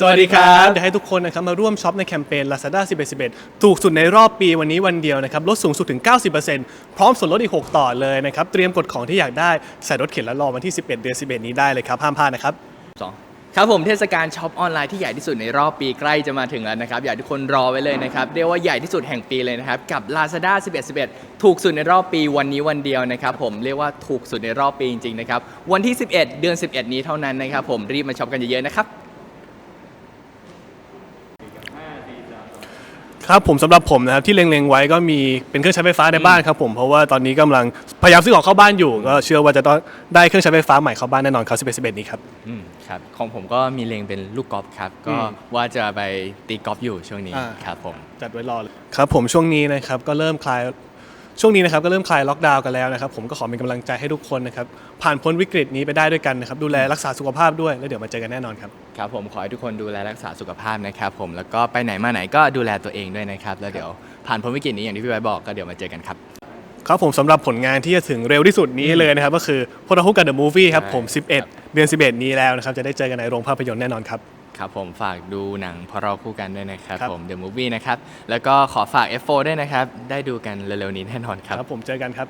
สวัสดีครับเดี๋ยวให้ทุกคนนะครับมาร่วมช็อปในแคมเปญ Lazada 11 11 ถูกสุดในรอบปีวันนี้วันเดียวนะครับลดสูงสุดถึง 90%พร้อมส่วนลดอีก 6 ต่อเลยนะครับ เตรียมกดของที่อยากได้ใส่รถเข็นแล้วรอวันที่ 11 เดือน 11 นี้ได้เลยครับ ห้ามพลาดนะครับสองครับผมเทศกาลช็อปออนไลน์ที่ใหญ่ที่สุดในรอบปีใกล้จะมาถึงแล้วนะครับ อยากให้ทุกคนรอไว้เลยนะครับ เรียกว่าใหญ่ที่สุดแห่งปีเลยนะครับ กับ Lazada 11 11 ถูกสุดในรอบปีวันนี้วันเดียวนะครับ ผมเรียกว่าถูกสุดในรอบปีจริงๆนะครับวันที่ 11 เดือน 11 นี้เท่านั้นนะครับผมรีบมาช็อปกันเยอะๆนะครับ ครับผมสำหรับผมนะครับที่เล็งๆไว้ก็มีเป็นเครื่องใช้ไฟฟ้าในบ้านครับผมเพราะว่าตอนนี้กำลังพยายามซื้อของเข้าบ้านอยู่ ก็เชื่อว่าจะต้องได้เครื่องใช้ไฟฟ้าใหม่เข้าบ้านแน่นอนครับ11 11นี้ครับ อืมครับของผมก็มีเลงเป็นลูกกอล์ฟครับ ก็อืมว่าจะไปตีกอล์ฟอยู่ช่วงนี้อ่า ครับผม จัดไว้รอเลยครับผมช่วงนี้นะครับก็เริ่มคลาย ช่วงนี้นะครับก็เริ่มคลายล็อกดาวน์กันแล้วนะครับผมก็ขอเป็นกำลังใจให้ทุกคนนะครับผ่านพ้นวิกฤตนี้ไปได้ด้วยกันนะครับดูแลรักษาสุขภาพด้วยแล้วเดี๋ยวมาเจอกันแน่นอนครับ ครับผมขอให้ทุกคนดูแลรักษาสุขภาพนะครับผมแล้วก็ไปไหนมาไหนก็ดูแลตัวเองด้วยนะครับแล้วเดืผ่านพ้นวิกฤตนี้อย่างที่พี่ไว้บอกก็เดี๋ยวมาเจอกันครับ ครับผมสำหรับผลงานที่จะถึงเร็วที่สุดนี้เลยนะครับก็คือพลฮุกกับเดอะมูฟวี่ครับใช่ผมครับ11 เดือน 11 นี้แล้วนะครับจะได้เจอกันในโรงภาพยนตร์แน่นอนครับ ครับผมฝากดูหนังพอเราคู่กันด้วยนะครับครับผม The Movie นะครับ แล้วก็ขอฝาก F4 ด้วยนะครับ ได้ดูกันเร็วๆนี้แน่นอนครับ ครับผมเจอกันครับ